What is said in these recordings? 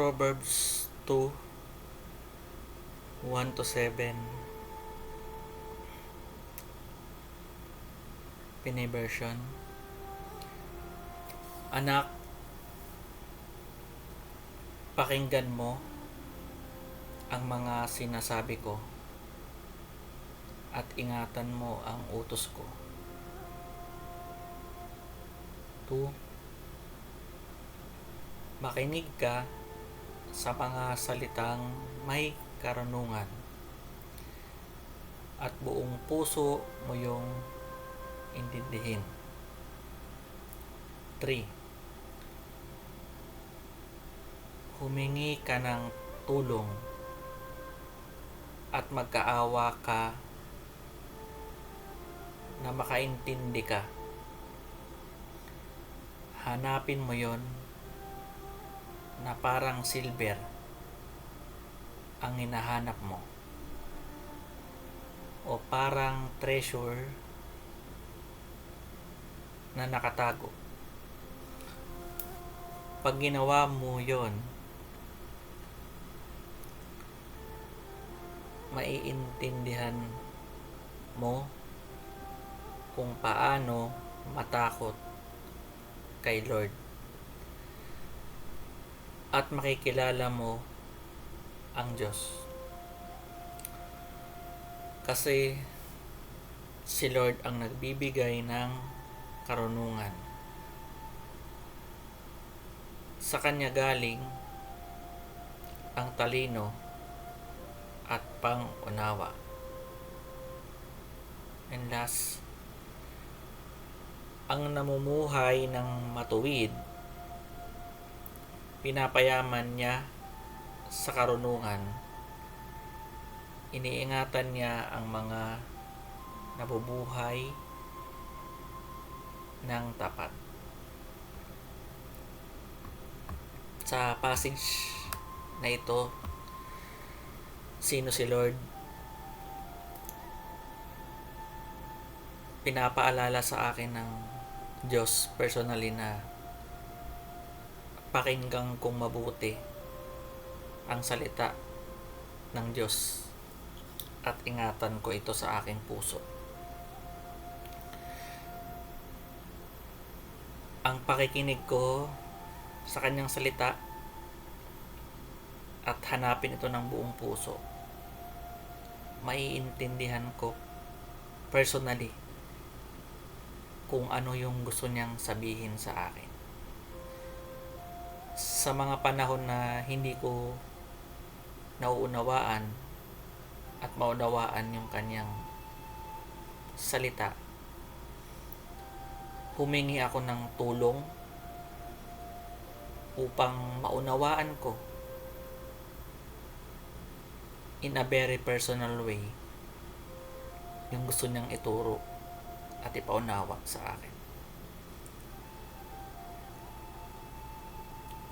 Proverbs 2 1 to 7 Pinay version. Anak pakinggan mo ang mga sinasabi ko at ingatan mo ang utos ko. 2 Makinig ka sa mga salitang may karunungan at buong puso mo yung intindihin. 3. Humingi ka ng tulong at magkaawa ka na makaintindi ka. Hanapin mo yon na parang silver ang hinahanap mo o parang treasure na nakatago. Pag ginawa mo yon, maiintindihan mo kung paano matakot kay Lord at makikilala mo ang Diyos. Kasi si Lord ang nagbibigay ng karunungan. Sa Kanya galing ang talino at pang-unawa. And last, ang namumuhay ng matuwid pinapayaman niya sa karunungan. Iniingatan niya ang mga nabubuhay ng tapat. Sa passage na ito, sino si Lord? Pinapaalala sa akin ng Diyos personally na pakinggan kong mabuti ang salita ng Diyos at ingatan ko ito sa aking puso. Ang pakikinig ko sa kanyang salita at hanapin ito ng buong puso, maiintindihan ko personally kung ano yung gusto niyang sabihin sa akin sa mga panahon na hindi ko nauunawaan at maunawaan yung kanyang salita. Humingi ako ng tulong upang maunawaan ko in a very personal way yung gusto niyang ituro at ipaunawa sa akin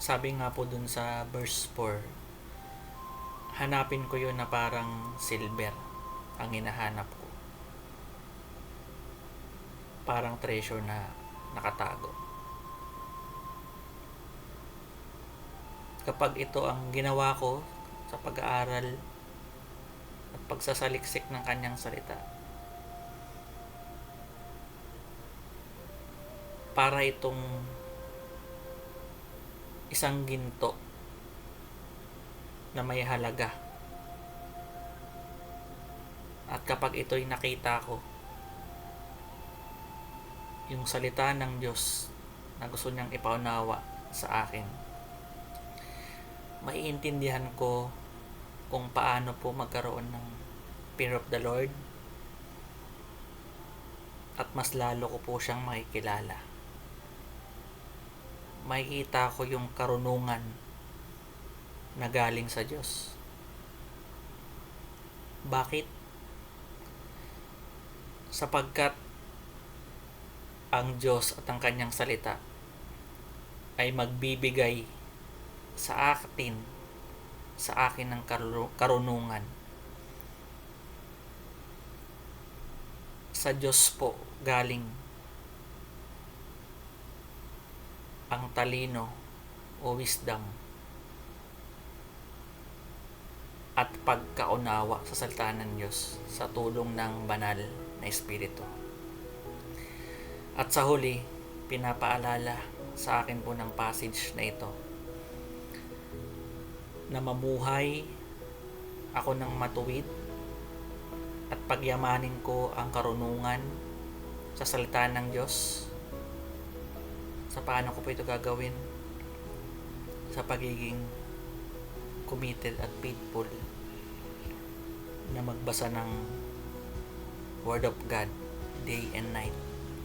sabi nga po dun sa verse 4, hanapin ko yun na parang silver ang hinahanap ko. Parang treasure na nakatago. Kapag ito ang ginawa ko sa pag-aaral at pagsasaliksik ng kanyang salita, para itong isang ginto na may halaga. At kapag ito'y nakita ko, yung salita ng Diyos na gusto niyang ipaunawa sa akin, maiintindihan ko kung paano po magkaroon ng fear of the Lord at mas lalo ko po siyang makikilala makikita ko yung karunungan na galing sa Diyos. Bakit? Sapagkat ang Diyos at ang kanyang salita ay magbibigay sa akin sa akin ng karunungan. Sa Diyos po galing ang talino o wisdom at pagkaunawa sa salita ng Diyos sa tulong ng banal na Espiritu. At sa huli, pinapaalala sa akin po ng passage na ito na mamuhay ako ng matuwid at pagyamanin ko ang karunungan sa salita ng Diyos sa paano ko po ito gagawin sa pagiging committed at faithful na magbasa ng Word of God day and night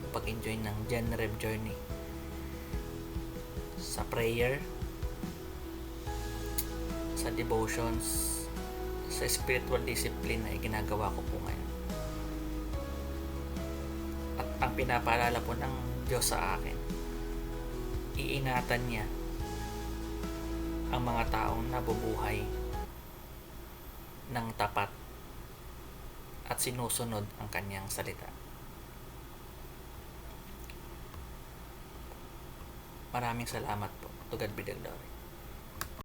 pag-enjoy ng Genrev journey. Sa prayer sa devotions sa spiritual discipline na ginagawa ko po ngayon. At ang pinapaalala po ng Diyos sa akin iingatan niya ang mga taong nabubuhay ng tapat at sinusunod ang kanyang salita. Maraming salamat po. To God be the glory.